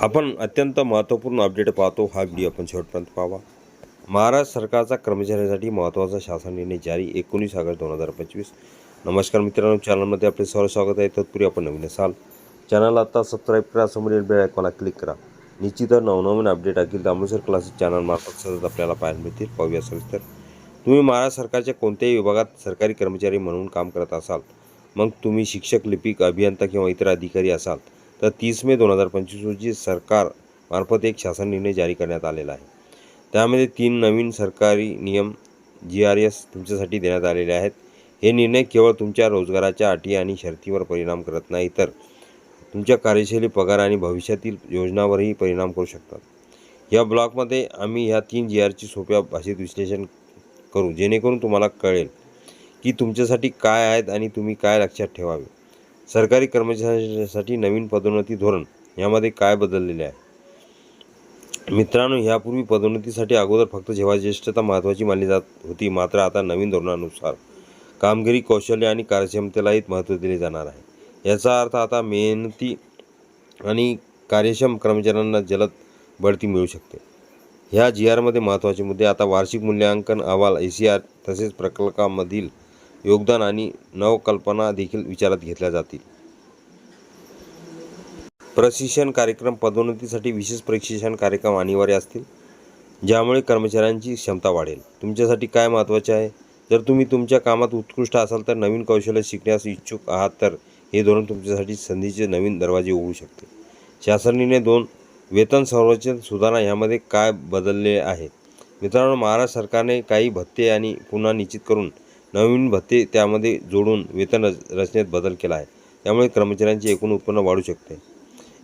आपण अत्यंत महत्त्वपूर्ण अपडेट पाहतो. हा व्हिडिओ आपण शेवटपर्यंत पाहावा. महाराष्ट्र सरकारचा कर्मचाऱ्यांसाठी महत्त्वाचा शासन निर्णय जारी एकोणीस ऑगस्ट दोन हजार पंचवीस. नमस्कार मित्रांनो चॅनलमध्ये आपले सर्व स्वागत आहे. तत्पूर्वी आपण नवीन असाल चॅनल आता सबस्क्राईब करा समोरील बेल आयकॉनला क्लिक करा. निश्चितच नवनवीन अपडेट अकेल अमृतसर क्लासेस चॅनलमार्फत सतत आपल्याला पाहायला मिळतील. पाहूया सविस्तर. तुम्ही महाराष्ट्र सरकारच्या कोणत्याही विभागात सरकारी कर्मचारी म्हणून काम करत असाल मग तुम्ही शिक्षक लिपिक अभियंता किंवा इतर अधिकारी असाल तर तीस मे दोन हजार पंचवीस रोजी सरकारमार्फत एक शासन निर्णय जारी करण्यात आलेला आहे. त्यामध्ये तीन नवीन सरकारी नियम जी आर एस तुमच्यासाठी देण्यात आलेले आहेत. हे निर्णय केवळ तुमच्या रोजगाराच्या अटी आणि शर्तीवर परिणाम करत नाही तर तुमच्या कार्यशैली पगार आणि भविष्यातील योजनावरही परिणाम करू शकतात. या ब्लॉगमध्ये आम्ही ह्या तीन जी आरची सोप्या भाषेत विश्लेषण करू जेणेकरून तुम्हाला कळेल की तुमच्यासाठी काय आहेत आणि तुम्ही काय लक्षात ठेवावे. सरकारी कर्मचाऱ्यांसाठी नवीन पदोन्नती धोरण यामध्ये काय बदललेले आहे? मित्रांनो ह्यापूर्वी पदोन्नतीसाठी अगोदर फक्त जेव्हा ज्येष्ठता महत्त्वाची मानली जात होती मात्र आता नवीन धोरणानुसार कामगिरी कौशल्य आणि कार्यक्षमतेलाही महत्त्व दिले जाणार आहे. याचा अर्थ आता मेहनती आणि कार्यक्षम कर्मचाऱ्यांना जलद बढती मिळू शकते. ह्या जी आरमध्ये महत्त्वाचे मुद्दे आता वार्षिक मूल्यांकन अहवाल ए सी आर तसेच प्रकल्पामधील योगदान आणि नवकल्पना देखील विचारात घेतल्या जातील. प्रशिक्षण कार्यक्रम पदोन्नतीसाठी विशेष प्रशिक्षण कार्यक्रम अनिवार्य असतील ज्यामुळे कर्मचाऱ्यांची क्षमता वाढेल. तुमच्यासाठी काय महत्त्वाचे आहे? जर तुम्ही तुमच्या कामात उत्कृष्ट असाल तर नवीन कौशल्य शिकण्यास इच्छुक आहात तर हे धोरण तुमच्यासाठी संधीचे नवीन दरवाजे उघडू शकते. शासनाने दोन वेतन संरचन सुधारणा यामध्ये काय बदलले आहे मित्रांनो महाराष्ट्र सरकारने काही भत्ते आणि पुन्हा निश्चित करून नवीन भत्ते त्यामध्ये जोडून वेतन रच रचनेत बदल केला आहे. त्यामुळे कर्मचाऱ्यांचे एकूण उत्पन्न वाढू शकते.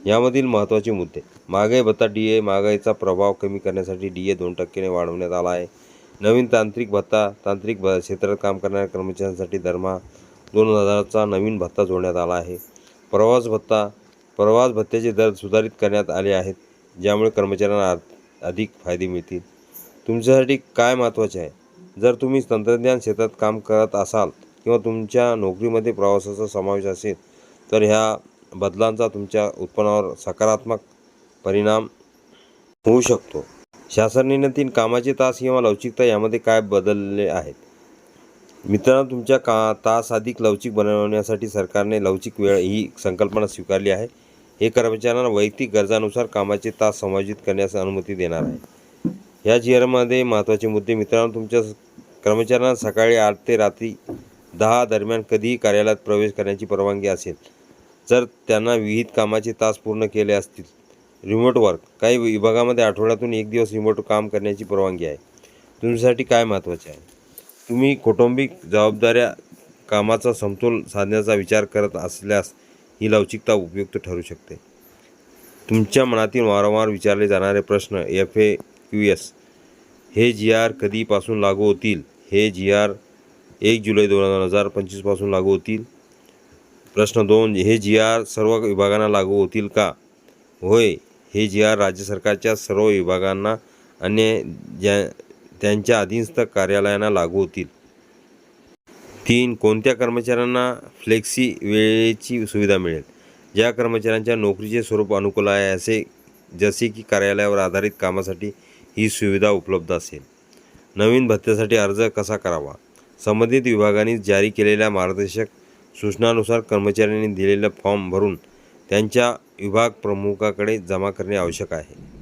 यामधील महत्त्वाचे मुद्दे. महागाई भत्ता डी ए महागाईचा प्रभाव कमी करण्यासाठी डी ए दोन टक्क्याने वाढवण्यात आला आहे. नवीन तांत्रिक भत्ता तांत्रिक भ क्षेत्रात काम करणाऱ्या कर्मचाऱ्यांसाठी दरमहा दोन हजाराचा नवीन भत्ता जोडण्यात आला आहे. प्रवास भत्ता प्रवास भत्त्याचे दर सुधारित करण्यात आले आहेत ज्यामुळे कर्मचाऱ्यांना अधिक फायदे मिळतील. तुमच्यासाठी काय महत्त्वाचे आहे? जर तुम्ही तंत्रज्ञान क्षेत्रात काम करत असाल किंवा तुमच्या नोकरीमध्ये प्रवासाचा समावेश असेल तर ह्या बदलांचा तुमच्या उत्पन्नावर सकारात्मक परिणाम होऊ शकतो. शासन तीन कामाचे तास किंवा लवचिकता यामध्ये काय बदलले आहेत? मित्रांनो तुमच्या का तास अधिक लवचिक बनवण्यासाठी सरकारने लवचिक वेळ ही संकल्पना स्वीकारली आहे. हे कर्मचाऱ्यांना वैयक्तिक गरजानुसार कामाचे तास समायोजित करण्यास अनुमती देणार आहे. ह्या जीआरमध्ये महत्त्वाचे मुद्दे. मित्रांनो तुमच्या कर्मचाऱ्यांना सकाळी आठ ते रात्री दहा दरम्यान कधीही कार्यालयात प्रवेश करण्याची परवानगी असेल जर त्यांना विहित कामाचे तास पूर्ण केले असतील. Remote work. काही विभागामध्ये आठवड्यातून एक दिवस रिमोट काम करण्याची परवानगी आहे. तुमच्यासाठी काय महत्त्वाचे आहे? तुम्ही कौटुंबिक जबाबदाऱ्या कामाचा समतोल साधण्याचा विचार करत असल्यास ही लवचिकता उपयुक्त ठरू शकते. तुमच्या मनातील वारंवार विचारले जाणारे प्रश्न एफ ए क्यू एस हे जी आर कधीपासून लागू होतील? हे जी आर एक जुलै दोन हजार पंचवीसपासून लागू होतील? प्रश्न दोन हे जी आर सर्व विभागांना लागू होतील का? होय हे जी आर राज्य सरकारच्या सर्व विभागांना आणि ज्या त्यांच्या अधीनस्थ कार्यालयांना लागू होतील. तीन कोणत्या कर्मचाऱ्यांना फ्लेक्सी वेळेची सुविधा मिळेल? ज्या कर्मचाऱ्यांच्या नोकरीचे स्वरूप अनुकूल आहे असे जसे की कार्यालयावर आधारित कामासाठी ही सुविधा उपलब्ध असेल. नवीन भत्त्यासाठी अर्ज कसा करावा? संबंधित विभागांनी जारी केलेल्या मार्गदर्शक सूचनानुसार कर्मचाऱ्यांनी दिलेला फॉर्म भरून त्यांच्या विभाग प्रमुखाकडे जमा करणे आवश्यक आहे.